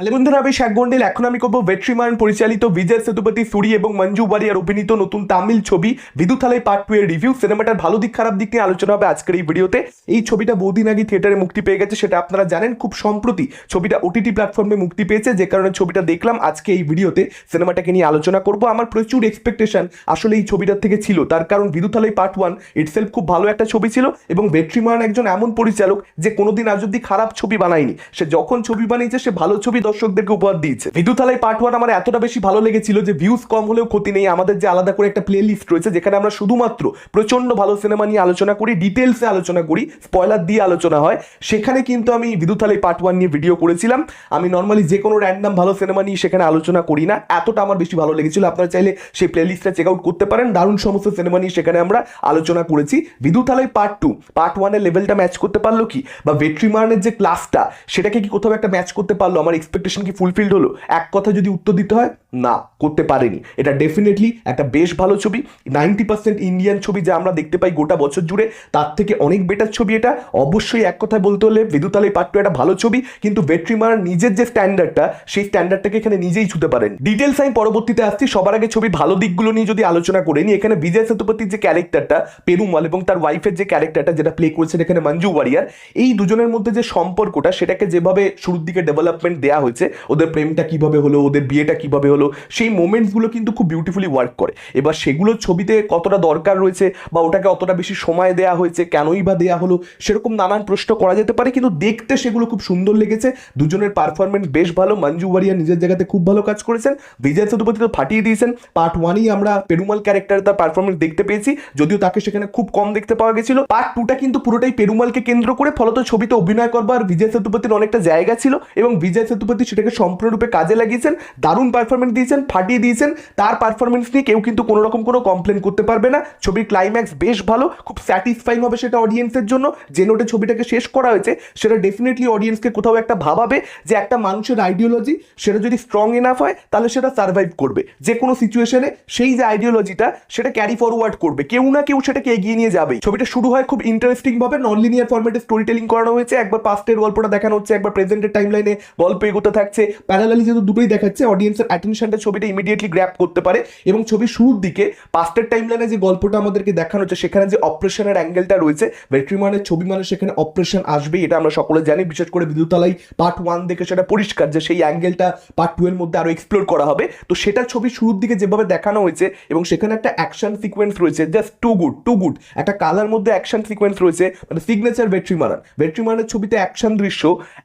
আলে বন্ধুরা, আমি শেখ গন্ডেল। এখন আমি করব ভেট্রিমান পরিচালিত বিজয় সেতুপতি সুরি এবং মঞ্জু বারিয়ার অভিনীত নতুন তামিল ছবি বিদুথালাই পার্ট টু এর রিভিউ সিনেমাটার ভালো দিক, খারাপ দিক নিয়ে আলোচনা হবে আজকের এই ভিডিওতে এই ছবিটা বহুদিন আগে থিয়েটারে মুক্তি পেয়ে গেছে, সেটা আপনারা জানেন। খুব সম্প্রতি ছবিটা ওটিটি প্ল্যাটফর্মে মুক্তি পেয়েছে, যে কারণে ছবিটা দেখলাম আজকে এই ভিডিওতে সিনেমাটাকে নিয়ে আলোচনা করব। আমার প্রচুর এক্সপেকটেশন আসলে এই ছবিটার থেকে ছিল। তার কারণ বিদুথালাই পার্ট ওয়ান ইটসেলফ খুব ভালো একটা ছবি ছিল এবং ভেট্রিমান একজন এমন পরিচালক যে কোনোদিন আজ অব্দি খারাপ ছবি বানায়নি। সে যখন ছবি বানিয়েছে, সে ভালো ছবি দর্শকদেরকে উপহার দিয়েছে। বিদ্যুতালাই পার্ট ওয়ান আমার এতটা বেশি ভালো লেগেছিল যে ভিউজ কম হলেও ক্ষতি নেই। আমাদের যে আলাদা করে একটা প্লে লিস্ট রয়েছে, যেখানে আমরা শুধুমাত্র প্রচণ্ড ভালো সিনেমা নিয়ে আলোচনা করি ডিটেলসে আলোচনা করি স্পয়লার দিয়ে আলোচনা হয়। সেখানে কিন্তু আমি বিদ্যুতালাই পার্ট ওয়ান নিয়ে ভিডিও করেছিলাম। আমি নর্মালি যে কোনো র্যান্ডাম ভালো সিনেমা নিয়ে সেখানে আলোচনা করি না। এতটা আমার বেশি ভালো লেগেছিল। আপনারা চাইলে সেই প্লে লিস্টটা চেক আউট করতে পারেন। দারুণ সমস্ত সিনেমা নিয়ে সেখানে আমরা আলোচনা করেছি। বিদ্যুতালাই পার্ট টু পার্ট ওয়ানের লেভেলটা ম্যাচ করতে পারল কি? বা ভেট্রিমানের যে ক্লাসটা সেটাকে কি কোথাও একটা ম্যাচ করতে পারল? আমার এক্সপেকটেশন কি ফুলফিলড হলো? এক কথা যদি উত্তর দিতে হয়, না, করতে পারেনি। এটা ডেফিনেটলি একটা বেশ ভালো ছবি। নাইনটি পার্সেন্ট ইন্ডিয়ান ছবি যা আমরা দেখতে পাই গোটা বছর জুড়ে, তার থেকে অনেক বেটার ছবি এটা। অবশ্যই এক কথায় বলতে হলে বিদুতালাই পার্ট টু একটা ভালো ছবি, কিন্তু ভেট্রিমার নিজের যে স্ট্যান্ডার্ডটা সেই স্ট্যান্ডার্ডটাকে এখানে নিজেই ছুতে পারেন। ডিটেলস আমি পরবর্তীতে আসছি, সবার আগে ছবির ভালো দিকগুলো নিয়ে যদি আলোচনা করে নিই, এখানে বিজয় সেতুপতির যে ক্যারেক্টারটা পেরুমাল এবং তার ওয়াইফের যে ক্যারেক্টারটা যেটা প্লে করেছেন এখানে মঞ্জু ওয়ারিয়ার, এই দুজনের মধ্যে যে সম্পর্কটা, সেটাকে যেভাবে শুরুর দিকে ডেভেলপমেন্ট দেওয়া হয়েছে, ওদের প্রেমটা কীভাবে হলো, ওদের বিয়েটা কীভাবে হলো, সেই মোমেন্টসগুলো কিন্তু খুব বিউটিফুলি ওয়ার্ক করে। এবার সেগুলো ছবিতে কতটা দরকার রয়েছে বা ওটাকে অতটা বেশি সময় দেওয়া হয়েছে, কেনই বা দেওয়া হলো, সেরকম নানান প্রশ্ন করা যেতে পারে, কিন্তু দেখতে সেগুলো খুব সুন্দর লেগেছে। দুজনের পারফরমেন্স বেশ ভালো, মঞ্জু ওয়ারিয়া নিজের জায়গাতে খুব ভালো কাজ করেছেন। বিজয় সেতুপতি তো ফাটিয়ে দিয়েছেন। পার্ট ওয়ানেই আমরা পেরুমাল ক্যারেক্টারে তার পারফরমেন্স দেখতে পেয়েছি, যদিও তাকে সেখানে খুব কম দেখতে পাওয়া গেছিল। পার্ট টুটা কিন্তু পুরোটাই পেরুমালকে কেন্দ্র করে, ফলত ছবিতে অভিনয় করবার বিজয় সেতুপতির অনেকটা জায়গা ছিল এবং বিজয় সেতুপতি সেটাকে সম্পূর্ণরূপে কাজে লাগিয়েছেন, দারুণ পারফরমেন্স দিয়েছেন, ফাটিয়ে দিয়েছেন। তার পারফরমেন্স নিয়ে কেউ কিন্তু কোনো রকম কোনো কমপ্লেন করতে পারবে না। ছবির ক্লাইম্যাক্স বেশ ভালো, খুব স্যাটিসফাইং হবে সেটা অডিয়েন্সের জন্য। যে নোটে ছবিটাকে শেষ করা হয়েছে, সেটা ডেফিনেটলি অডিয়েন্সকে কোথাও একটা ভাবাবে যে একটা মানুষের আইডিওলজি সেটা যদি স্ট্রং এনাফ হয়, তাহলে সেটা সার্ভাইভ করবে। যে কোনো সিচুয়েশনে সেই যে আইডিওলজিটা সেটা ক্যারি ফরওয়ার্ড করবে। কেউ না কেউ সেটাকে এগিয়ে নিয়ে যাবে ছবিটা শুরু হয় খুব ইন্টারেস্টিং ভাবে নন লিনিয়ার ফরম্যাটে স্টোরি টেলিং করানো হয়েছে। একবার পাস্টের গল্পটা দেখানো হচ্ছে, একবার প্রেজেন্টের টাইম লাইনে গল্প এগোতে থাকছে। প্যারালালি যেহেতু দুটোই দেখাচ্ছে অডিয়েন্সের অ্যাটেনশনটা ছবিটা ইমিডিয়েটলি গ্র্যাপ করতে পারে এবং ছবির শুরুর দিকে পাস্টের টাইম লাইনে যে গল্পটা আমাদেরকে দেখানো হচ্ছে, সেখানে যে অপারেশনের অ্যাঙ্গেলটা রয়েছে ভেট্রিমানের ছবি মানে সেখানে অপারেশন আসবে এটা আমরা সকলে জানি। বিশেষ করে বিদ্যুতালাই পার্ট ওয়ান দেখে সেটা পরিষ্কার যে সেই অ্যাঙ্গেলটা পার্ট টু এর মধ্যে আরও এক্সপ্লোর করা হবে। তো সেটা ছবি শুরুর দিকে যেভাবে দেখানো হয়েছে এবং সেখানে একটা অ্যাকশন সিকোয়েন্স রয়েছে just too good too good একটা কালার মধ্যে অ্যাকশন সিকোয়েন্স রয়েছে মানে সিগনেচার ভেট্রিমারান ভেট্রিমারানের ছবিতে অ্যাকশন দৃশ্য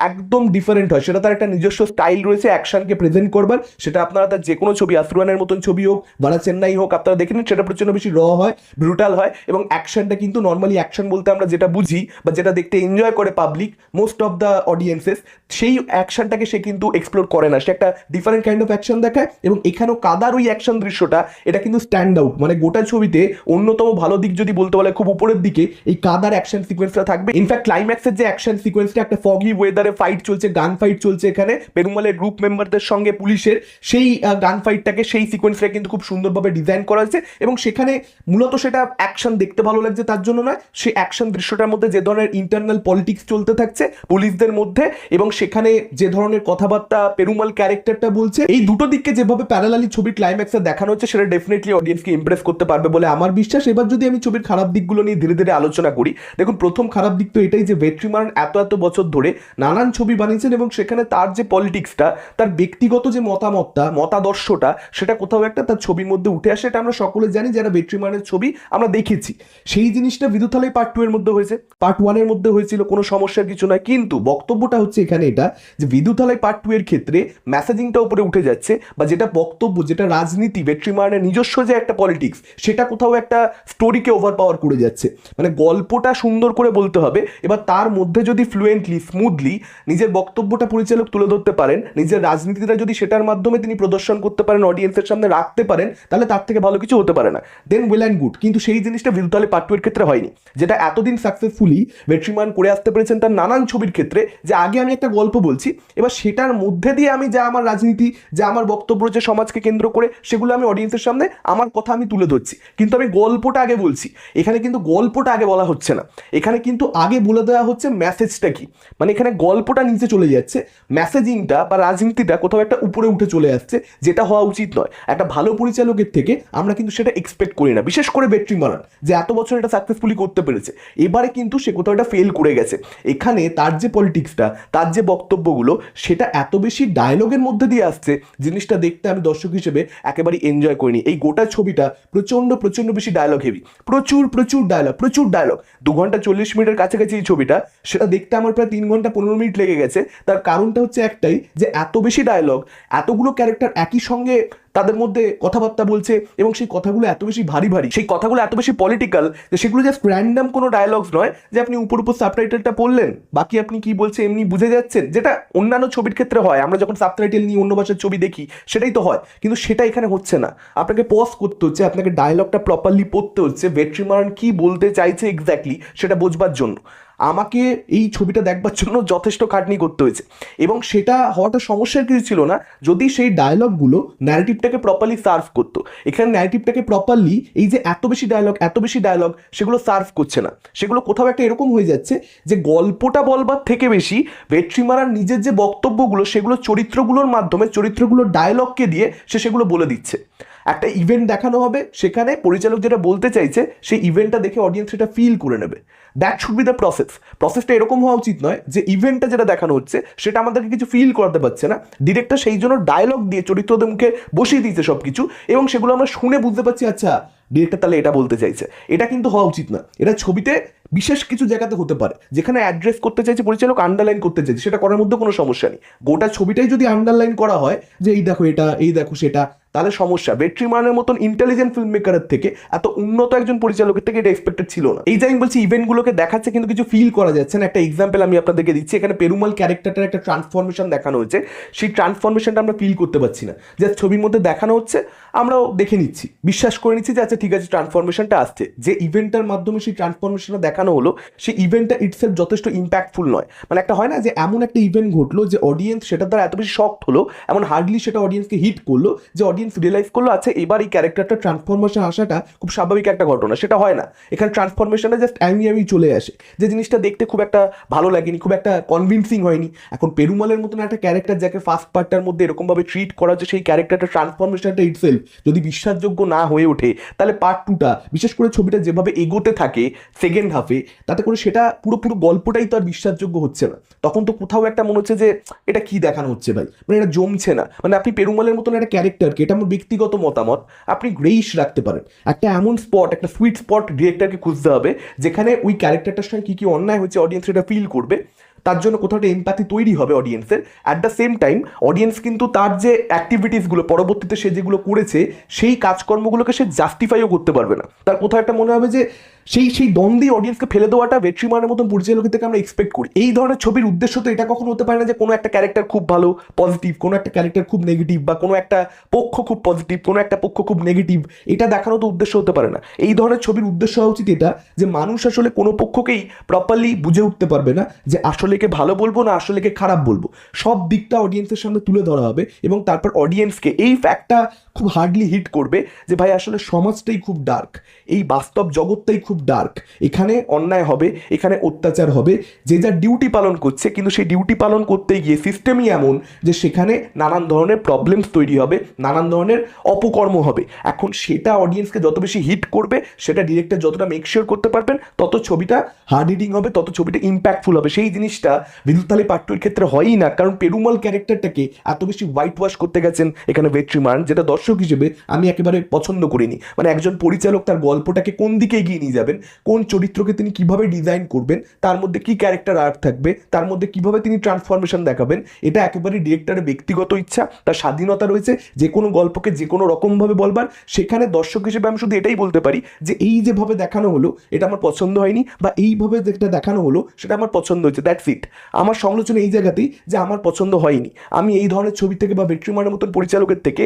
একদম ডিফারেন্ট হয়, সেটা তার একটা নিজস্ব স্টাইল রয়েছে, অ্যাকশনকে প্রেজেন্ট করবার। সেটা আপনারা তার যে কোনো ছবি, আফরুয়ানের মতন ছবি হোক বারা চেন্নাই হোক, আপনারা দেখে নিন, সেটা প্রচণ্ড বেশি র হয় ব্রুটাল হয় এবং অ্যাকশনটা কিন্তু নর্মালি অ্যাকশন বলতে আমরা যেটা বুঝি বা যেটা দেখতে এনজয় করে public most of the audiences সেই অ্যাকশনটাকে সে কিন্তু এক্সপ্লোর করে না। সে একটা ডিফারেন্ট কাইন্ড অফ অ্যাকশন দেখায় এবং এখানেও কাদার ওই অ্যাকশন দৃশ্যটা, এটা কিন্তু স্ট্যান্ড আউট মানে গোটা ছবিতে অন্যতম ভালো দিক যদি বলতে বলে খুব উপরের দিকে, এই কাদার অ্যাকশন সিকোয়েন্সটা থাকবে। ইনফ্যাক্ট ক্লাইম্যাক্সের যে অ্যাকশন সিকোয়েন্সটা একটা ফগি ওয়েদারে ফাইট চলছে গান ফাইট চলছে এখানে পেরুমালের গ্রুপ মেম্বারদের সঙ্গে পুলিশের সেই গান ফাইটটাকে সেই সিকোয়েন্সটা কিন্তু খুব সুন্দরভাবে ডিজাইন করা হয়েছে এবং সেখানে মূলত সেটা অ্যাকশন দেখতে ভালো লাগছে তার জন্য নয়, সেই অ্যাকশন দৃশ্যটার মধ্যে যে ধরনের ইন্টারনাল পলিটিক্স চলতে থাকছে পুলিশদের মধ্যে এবং সেখানে যে ধরনের কথাবার্তা পেরুমাল ক্যারেক্টারটা বলছে, এই দুটো দিককে যেভাবে প্যারালালি ছবির ক্লাইম্যাক্সে দেখানো হচ্ছে সেটা ডেফিনেটলি অডিয়েন্সকে ইমপ্রেস করতে পারবে বলে আমার বিশ্বাস। এবার যদি আমি ছবির খারাপ দিকগুলো নিয়ে ধীরে ধীরে আলোচনা করি, দেখুন প্রথম খারাপ দিক তো এটাই যে ভেট্রিমারন এত এত বছর ধরে নানান ছবি বানিয়েছেন এবং সেখানে তার যে পলিটিক্সটা তার ব্যক্তিগত যে মতামতটা, মতাদর্শটা, সেটা কোথাও একটা তার ছবির মধ্যে উঠে আসে, এটা আমরা সকলে জানি, যারা ভেট্রিমানের ছবি আমরা দেখেছি। সেই জিনিসটা বিদ্যুতালয় পার্ট টু এর মধ্যে হয়েছে। পার্ট ওয়ানের মধ্যে হয়েছিল, কোনো সমস্যার কিছু নয় কিন্তু বক্তব্যটা হচ্ছে এখানে এটা, যে বিদ্যুতালয় পার্ট টু এর ক্ষেত্রে মেসেজিংটা উপরে উঠে যাচ্ছে, বা যেটা বক্তব্য, যেটা রাজনীতি ভেট্রিমানের নিজস্ব যে একটা পলিটিক্স সেটা কোথাও একটা স্টোরিকে ওভার পাওয়ার করে যাচ্ছে। মানে গল্পটা সুন্দর করে বলতে হবে, এবার তার মধ্যে যদি ফ্লুয়েন্টলি স্মুথলি নিজের বক্তব্যটা পরিচালক তুলে ধরতে পারেন, নিজের রাজনীতিটা যদি সেটার মাধ্যমে তিনি প্রদর্শন করতে পারেন অডিয়েন্সের সামনে রাখতে পারেন, তাহলে তার থেকে ভালো কিছু হতে পারে না। দেন ওয়েল অ্যান্ড গুড কিন্তু সেই জিনিসটা বিরুদ্ধালে টু ক্ষেত্রে হয়নি। যেটা এতদিন সাকসেসফুলি ভেট্রিমান করে আসতে পেরেছেন তার নানান ছবির ক্ষেত্রে, যে আগে আমি একটা গল্প বলছি, এবার সেটার মধ্যে দিয়ে আমি যা আমার রাজনীতি, যা আমার বক্তব্য যে সমাজকে কেন্দ্র করে, সেগুলো আমি অডিয়েন্সের সামনে আমার কথা আমি তুলে ধরছি। কিন্তু আমি গল্পটা আগে বলছি। এখানে কিন্তু গল্পটা আগে বলা হচ্ছে না। এখানে কিন্তু আগে বলে দেওয়া হচ্ছে মেসেজটা কি? মানে এখানে গল্পটা নিচে চলে যাচ্ছে। মেসেজ মেসেজিংটা বা রাজনীতিটা কোথাও একটা উপরে উঠে চলে আসছে, যেটা হওয়া উচিত নয়। একটা ভালো পরিচালকের থেকে আমরা কিন্তু সেটা এক্সপেক্ট করি না। বিশেষ করে বেট্রি মারান যে এত বছর এটা সাকসেসফুলি করতে পেরেছে। এবারে কিন্তু সে কোথাও একটা ফেল করে গেছে। এখানে তার যে পলিটিক্সটা তার যে বক্তব্যগুলো, সেটা এত বেশি ডায়লগের মধ্যে দিয়ে আসছে, জিনিসটা দেখতে আমি দর্শক হিসেবে একেবারেই এনজয় করিনি। এই গোটা ছবিটা প্রচণ্ড প্রচণ্ড বেশি ডায়লগ হেভি প্রচুর প্রচুর ডায়লগ প্রচুর ডায়লগ দু ঘণ্টা চল্লিশ মিনিটের কাছাকাছি এই ছবিটা, সেটা দেখতে আমার প্রায় তিন ঘণ্টা পনেরো মিনিট লেগে গেছে। তার কারণটা হচ্ছে একটাই যে এত বেশি ডায়লগ এতগুলো ক্যারেক্টার একই সঙ্গে তাদের মধ্যে কথাবার্তা বলছে এবং সেই কথাগুলো এত বেশি ভারী ভারী, সেই কথাগুলো এত বেশি পলিটিক্যাল যে সেগুলো জাস্ট র্যান্ডাম কোনো ডায়লগস নয় যে আপনি উপর উপর সাবটাইটেলটা পড়লেন, বাকি আপনি কি বলছে এমনি বুঝে যাচ্ছেন, যেটা অন্যান্য ছবির ক্ষেত্রে হয়, আমরা যখন সাবটাইটেল নিয়ে অন্য ভাষার ছবি দেখি, সেটাই তো হয়, কিন্তু সেটা এখানে হচ্ছে না। আপনাকে পজ করতে হচ্ছে, আপনাকে ডায়লগটা প্রপারলি পড়তে হচ্ছে ভেট্রিমারন কি বলতে চাইছে এক্স্যাক্টলি সেটা বোঝবার জন্য। আমাকে এই ছবিটা দেখবার জন্য যথেষ্ট খাটনি করতে হয়েছে। এবং সেটা হওয়াটা সমস্যার কিছু ছিল না। যদি সেই ডায়লগগুলো ন্যারেটিভটাকে প্রপারলি সার্ভ করতো, এখানে ন্যারেটিভটাকে প্রপারলি এই যে এত বেশি ডায়লগ এত বেশি ডায়লগ সেগুলো সার্ভ করছে না। সেগুলো কোথাও একটা এরকম হয়ে যাচ্ছে যে গল্পটা বলবার থেকে বেশি ভেট্রিমারার নিজের যে বক্তব্যগুলো, সেগুলো চরিত্রগুলোর মাধ্যমে, চরিত্রগুলোর ডায়লগকে দিয়ে সে সেগুলো বলে দিচ্ছে। একটা ইভেন্ট দেখানো হবে, সেখানে পরিচালক যেটা বলতে চাইছে, সেই ইভেন্টটা দেখে অডিয়েন্স সেটা ফিল করে নেবে। That should be the process প্রসেসটা এরকম হওয়া উচিত নয় যে ইভেন্টটা যেটা দেখানো হচ্ছে, সেটা আমাদেরকে কিছু ফিল করাতে পারছে না। ডিরেক্টর সেই জন্য ডায়লগ দিয়ে চরিত্রদের মুখে বসিয়ে দিয়েছে সব কিছু এবং সেগুলো আমরা শুনে বুঝতে পারছি আচ্ছা ডিরেক্টর তাহলে এটা বলতে চাইছে। এটা কিন্তু হওয়া উচিত না। এটা ছবিতে বিশেষ কিছু জায়গাতে হতে পারে। যেখানে অ্যাড্রেস করতে চাইছে, পরিচালক আন্ডারলাইন করতে চাইছে, সেটা করার মধ্যে কোনো সমস্যা নেই। গোটা ছবিটাই যদি আন্ডারলাইন করা হয় যে, এই দেখো এটা, এই দেখো সেটা তাহলে সমস্যা। ভেট্রিমানের মতন ইন্টেলিজেন্ট ফিল্ম মেকারের থেকে এত উন্নত একজন পরিচালকের থেকে এটা এক্সপেক্টেড ছিল না। এই যে আমি বলছি ইভেন্টগুলোকে দেখাচ্ছে কিন্তু কিছু ফিল করা যাচ্ছে না। একটা এক্সাম্পল আমি আপনাদেরকে দিচ্ছি, এখানে পেরুমাল ক্যারেক্টারটার একটা ট্রান্সফরমেশন দেখানো হয়েছে। সেই ট্রান্সফরমেশনটা আমরা ফিল করতে পারছি না। যে ছবির মধ্যে দেখানো হচ্ছে আমরাও দেখে নিচ্ছি। বিশ্বাস করে নিচ্ছি যে আচ্ছা ঠিক আছে ট্রান্সফরমেশনটা আসছে। যে ইভেন্টটার মাধ্যমে সেই ট্রান্সফরমেশনটা দেখানো হলো, সেই ইভেন্টটা ইটসেলফ যথেষ্ট ইম্প্যাক্টফুল নয়। মানে একটা হয় না যে, এমন একটা ইভেন্ট ঘটলো যে অডিয়েন্স সেটা দ্বারা এত বেশি শক্ট হলো, এমন হার্ডলি সেটা অডিয়েন্সকে হিট করল যে অডিয়েন্স রিয়েলাইজ করল আচ্ছা এবার এই ক্যারেক্টারটা ট্রান্সফরমেশন আসাটা খুব স্বাভাবিক একটা ঘটনা। সেটা হয় না। এখানে ট্রান্সফরমেশনে জাস্ট আমি আমি চলে আসে। যে জিনিসটা দেখতে খুব একটা ভালো লাগেনি, খুব একটা কনভিনসিং হয়নি। এখন পেরুমালের মতন একটা ক্যারেক্টার যাকে ফার্স্ট পার্টটার মধ্যে এরকমভাবে ট্রিট করা হচ্ছে সেই ক্যারেক্টারটা ট্রান্সফরমেশনটা ইটসেলফ যদি বিশ্বাসযোগ্য না হয়ে ওঠে, তাহলে পার্ট টুটা বিশেষ করে ছবিটা যেভাবে এগোতে থাকে সেকেন্ড হাফে তাতে করে সেটা পুরো পুরো গল্পটাই তো আর বিশ্বাসযোগ্য হচ্ছে না। তখন তো কোথাও একটা মনে হচ্ছে যে, এটা কি দেখানো হচ্ছে ভাই? মানে এটা জমছে না। মানে আপনি পেরুমালের মতন একটা ক্যারেক্টারকে এটা আমার ব্যক্তিগত মতামত, আপনি গ্রেইশ রাখতে পারেন। একটা এমন স্পট একটা সুইট স্পট ডিরেক্টরকে খুঁজতে হবে, যেখানে ওই ক্যারেক্টারটার সঙ্গে কী কী অন্যায় হচ্ছে অডিয়েন্স সেটা ফিল করবে। তার জন্য কোথাও একটা এমপ্যাথি তৈরি হবে অডিয়েন্সের at the same time audience কিন্তু তার যে অ্যাক্টিভিটিসগুলো পরবর্তীতে সে যেগুলো করেছে, সেই কাজকর্মগুলোকে সে জাস্টিফাইও করতে পারবে না। তার কোথাও একটা মনে হবে যে সেই সেই দ্বন্দ্বই অডিয়েন্সকে ফেলে দেওয়াটা ভেট্রিমানের মতন পরিচালকের থেকে আমরা এক্সপেক্ট করি। এই ধরনের ছবির উদ্দেশ্য তো এটা কখনো হতে পারে না যে কোনো একটা ক্যারেক্টার খুব ভালো পজিটিভ কোনো একটা ক্যারেক্টার খুব নেগেটিভ বা কোনো একটা পক্ষ খুব পজিটিভ কোনো একটা পক্ষ খুব নেগেটিভ এটা দেখানো তো উদ্দেশ্য হতে পারে না। এই ধরনের ছবির উদ্দেশ্য হওয়া উচিত এটা যে মানুষ আসলে কোনো পক্ষকেই প্রপারলি বুঝে উঠতে পারবে না যে আসলে কে ভালো বলব না আসলে কে খারাপ বলব। সব দিকটা অডিয়েন্সের সামনে তুলে ধরা হবে এবং তারপর অডিয়েন্সকে এই ফ্যাক্টটা খুব হার্ডলি হিট করবে যে ভাই আসলে সমাজটাই খুব ডার্ক এই বাস্তব জগৎটাই খুব ডার্ক এখানে অন্যায় হবে, এখানে অত্যাচার হবে। যে যার ডিউটি পালন করছে, কিন্তু সেই ডিউটি পালন করতে গিয়ে সিস্টেমই এমন যে সেখানে নানান ধরনের প্রবলেমস তৈরি হবে, নানান ধরনের অপকর্ম হবে। এখন সেটা অডিয়েন্সকে যত বেশি হিট করবে, সেটা ডিরেক্টর যতটা মেকশিওর করতে পারবেন, তত ছবিটা হার্ড হিটিং হবে, তত ছবিটা ইম্প্যাক্টফুল হবে। সেই জিনিসটা বিদ্যুৎতালি পাট্টুর ক্ষেত্রে হয়ই না, কারণ পেরুমাল ক্যারেক্টারটাকে এত বেশি হোয়াইট ওয়াশ করতে গেছেন এখানে ভেট্রিমান যেটা দর্শক হিসেবে আমি একেবারে পছন্দ করিনি। মানে একজন পরিচালক তার গল্পটাকে কোন দিকে এগিয়ে নিয়ে যাবেন, কোন চরিত্রকে তিনি কীভাবে ডিজাইন করবেন, তার মধ্যে কি ক্যারেক্টার আর্ট থাকবে, তার মধ্যে কীভাবে তিনি ট্রান্সফরমেশন দেখাবেন, এটা একেবারে ডিরেক্টরের ব্যক্তিগত ইচ্ছা, তার স্বাধীনতা রয়েছে, যে কোনো গল্পকে যে কোনো রকমভাবে বলবার, সেখানে দর্শক হিসেবে আমি শুধু এটাই বলতে পারি যে এই যেভাবে দেখানো হলো, এটা আমার পছন্দ হয়নি, বা এইভাবে যেটা দেখানো হলো, সেটা আমার পছন্দ হয়েছে দ্যাটস ইট আমার সমালোচনা এই জায়গাতেই যে আমার পছন্দ হয়নি। আমি এই ধরনের ছবি থেকে বা ভেট্রিমানের মতন পরিচালকের থেকে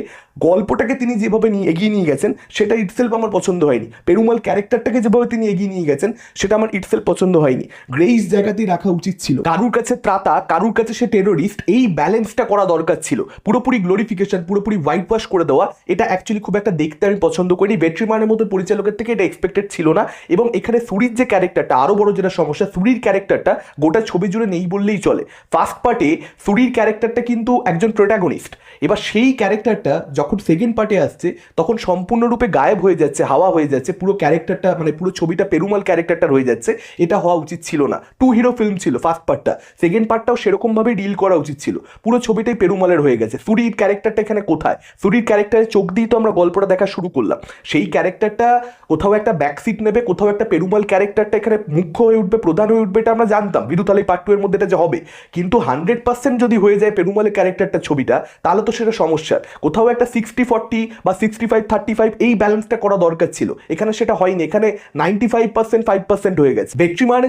গল্পটাকে তিনি যেভাবে নিয়ে এগিয়ে নিয়ে গেছেন, সেটা ইটসেলফ আমার পছন্দ হয়নি। পেরুমাল ক্যারেক্টারটাকে যেভাবে তিনি এগিয়ে নিয়ে গেছেন সেটা আমার ইটসেল পছন্দ হয়নি। গ্রেইস জায়গাতেই রাখা উচিত ছিল। কারুর কাছে ত্রাতা কারুর কাছে সে টেরোরিস্ট এই ব্যালেন্সটা করা দরকার ছিল। পুরোপুরি গ্লোরিফিকেশন পুরোপুরি হোয়াইট ওয়াশ করে দেওয়া এটা অ্যাকচুয়ালি খুব একটা দেখতে আমি পছন্দ করি বেট্রিমানের মতো পরিচালকের থেকে এটা এক্সপেক্টেড ছিল না। এবং এখানে সুরির যে ক্যারেক্টারটা আরও বড় যেটা সমস্যা সুরির ক্যারেক্টারটা গোটা ছবি জুড়ে নেই বললেই চলে। ফার্স্ট পার্টে সুরির ক্যারেক্টারটা কিন্তু একজন প্রোটাগনিস্ট এবার সেই ক্যারেক্টারটা যখন সেকেন্ড পার্টে আসছে তখন সম্পূর্ণরূপে গায়েব হয়ে যাচ্ছে হাওয়া হয়ে যাচ্ছে পুরো ক্যারেক্টারটা মানে পুরো ছবিটা পেরুমাল ক্যারেক্টারটা রয়ে যাচ্ছে, এটা হওয়া উচিত ছিল না। টু হিরো ফিল্ম ছিল ফার্স্ট পার্টটা সেকেন্ড পার্টটাও সেরকমভাবে ডিল করা উচিত ছিল। পুরো ছবিটাই পেরুমালের হয়ে গেছে। সুরির ক্যারেক্টারটা এখানে কোথায়? সুরির ক্যারেক্টারে চোখ দিয়ে তো আমরা গল্পটা দেখা শুরু করলাম। সেই ক্যারেক্টারটা কোথাও একটা ব্যাকসিট নেবে, কোথাও একটা পেরুমাল ক্যারেক্টারটা এখানে মুখ্য হয়ে উঠবে, প্রধান হয়ে উঠবে, এটা আমরা জানতাম। বিদুতালি পার্ট টু এর মধ্যে এটা যে হবে। কিন্তু হান্ড্রেড পার্সেন্ট যদি হয়ে যায় পেরুমালের ক্যারেক্টারটা ছবিটা, তাহলে তো সেটা সমস্যা। কোথাও একটা সিক্সটি ফর্টি বা সিক্সটি ফাইভ থার্টি ফাইভ এই ব্যালেন্সটা করা দরকার ছিল। এখানে সেটা হয়নি। এখানে ninety five percent five percent হয়ে গেছে।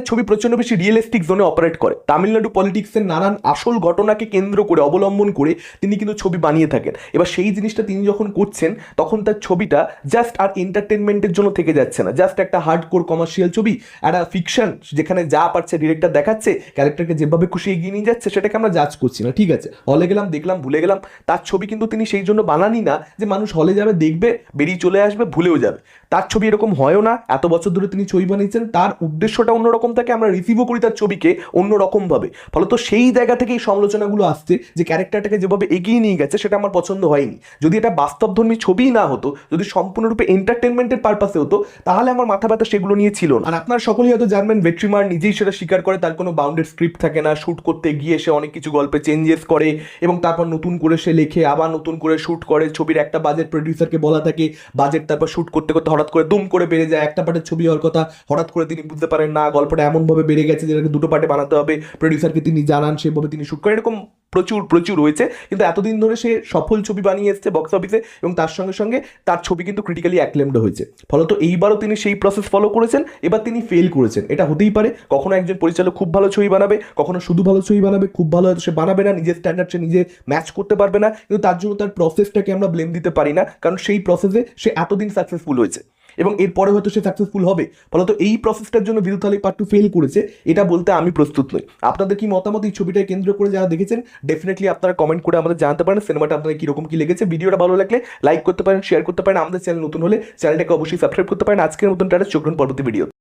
ছবি প্রচণ্ড বেশি রিয়েলিস্টিক জোনে অপারেট করে। তামিলনাড়ু পলিটিক্সের নানান আসল ঘটনাকে কেন্দ্র করে, অবলম্বন করে তিনি কিন্তু ছবি বানিয়ে থাকেন। এবার সেই জিনিসটা তিনি যখন করছেন, তখন তার ছবিটা জাস্ট আর এন্টারটেনমেন্টের জন্য থেকে যাচ্ছে না। জাস্ট একটা হার্ড কোর কমার্শিয়াল ছবি, একটা ফিকশন যেখানে যা পারছে ডিরেক্টর দেখাচ্ছে ক্যারেক্টারকে যেভাবে খুশি এগিয়ে নিয়ে যাচ্ছে, সেটাকে আমরা জাজ করছি না। ঠিক আছে হলে গেলাম, দেখলাম, ভুলে গেলাম, তার ছবি কিন্তু তিনি সেই জন্য বানানি না যে মানুষ হলে যাবে, দেখবে, বেরিয়ে চলে আসবে, ভুলেও যাবে। তার ছবি এরকম হয়ও না, এত বছর ধরে তিনি ছবি বানিয়েছেন, তার উদ্দেশ্যটা অন্যরকম থাকে, আমরা রিসিভও করি তার ছবিকে অন্যরকমভাবে। ফলত সেই জায়গা থেকে এই সমালোচনাগুলো আসছে যে ক্যারেক্টারটাকে যেভাবে এগিয়ে নিয়ে গেছে, সেটা আমার পছন্দ হয়নি। যদি এটা বাস্তবধর্মী ছবিই না হতো, যদি সম্পূর্ণরূপে এন্টারটেনমেন্টের পারপাসে হতো, তাহলে আমার মাথা ব্যথা সেগুলো নিয়ে ছিল না। আর আপনার সকলেই হয়তো জানবেন ভেট্রিমার নিজেই সেটা স্বীকার করে, তার কোনো বাউন্ডেড স্ক্রিপ্ট থাকে না শ্যুট করতে গিয়ে সে অনেক কিছু গল্পে চেঞ্জেস করে, এবং তারপর নতুন করে সে লেখে, আবার নতুন করে শ্যুট করে, ছবির একটা বাজেট প্রডিউসারকে বলা থাকে বাজেট তারপর শ্যুট করতে করতে হঠাৎ করে দুম করে বেড়ে যায়, একটা পার্টের ছবি হওয়ার কথা, হঠাৎ করে তিনি বুঝতে পারেন না, গল্পটা এমনভাবে বেড়ে গেছে যেটাকে দুটো পার্টে বানাতে হবে প্রডিউসারকে তিনি জানান সেভাবে তিনি শ্যুট করেন, এরকম প্রচুর প্রচুর রয়েছে। কিন্তু এতদিন ধরে সে সফল ছবি বানিয়ে এসছে বক্স অফিসে এবং তার সঙ্গে সঙ্গে তার ছবি কিন্তু ক্রিটিক্যালি অ্যাক্লেমড হয়েছে। ফলত এইবারও তিনি সেই প্রসেস ফলো করেছেন, এবার তিনি ফেল করেছেন। এটা হতেই পারে, কখনো একজন পরিচালক খুব ভালো ছবি বানাবে, কখনো শুধু ভালো ছবি বানাবে, খুব ভালো হয়তো সে বানাবে না, নিজের স্ট্যান্ডার্ড সে নিজে ম্যাচ করতে পারবে না, কিন্তু তার জন্য তার প্রসেসটাকে আমরা ব্লেম দিতে পারি না, কারণ সেই প্রসেসে সে এতদিন সাকসেসফুল হয়েছে। এবং এরপরে হয়তো সে সাকসেসফুল হবে। ফলত এই প্রসেসটার জন্য বিরুথালি পার্ট টু ফেল করেছে, এটা বলতে আমি প্রস্তুত নই। আপনাদের কি মতামত এই ছবিটাকে কেন্দ্র করে যারা দেখেছেন? ডেফিনেটলি আপনারা কমেন্ট করে আমাদের জানতে পারেন সিনেমাটা আপনাদের কীরকম কী লেগেছে। ভিডিওটা ভালো লাগলে লাইক করতে পারেন শেয়ার করতে পারেন। আমাদের চ্যানেল নতুন হলে চ্যানেলটাকে অবশ্যই সাবস্ক্রাইব করতে পারেন। আজকের মতন টাটা চোখ পরবর্তী ভিডিওতে